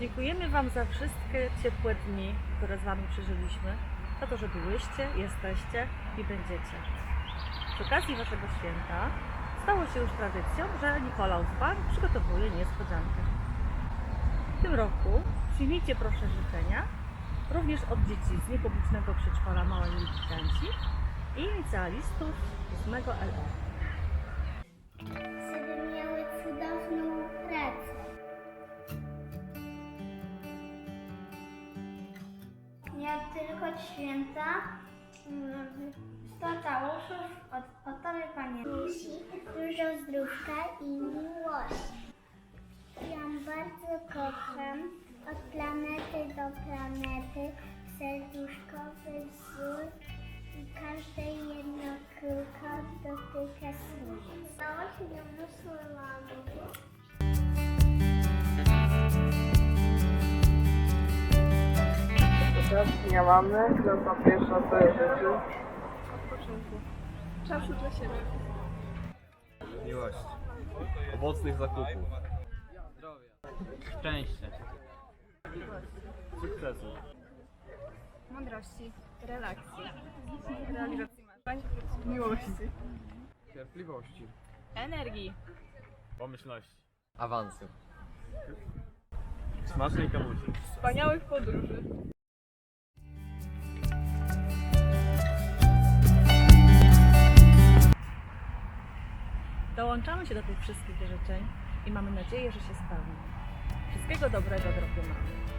Dziękujemy Wam za wszystkie ciepłe dni, które z Wami przeżyliśmy, za to, że byłyście, jesteście i będziecie. Z okazji Waszego święta stało się już tradycją, że Nikolaus Bank przygotowuje niespodziankę. W tym roku przyjmijcie proszę życzenia również od dzieci z niepublicznego przedszkola Małe Militanci i licealistów 8 LO. Tylko święta, mm, sto całuszów od, od Tobie Panie. Dużo zdrówka i miłości. Ja bardzo kocham od planety do planety serduszkowy wzór i każde jedno kółko dotyka słońca. Całość nie muslimami. Teraz dnia mamy, klasa pierwsza co ja życzy. Czasu dla siebie. Miłość. Owocnych zakupów. Szczęście. Sukcesu. Mądrości, relacji, realizacji marzeń, miłości, Cierpliwości. energii, Pomyślności. Awansu. Smacznej kamusi. wspaniałych podróży. Dołączamy się do tych wszystkich życzeń i mamy nadzieję, że się spełnią. Wszystkiego dobrego, drogie mamy.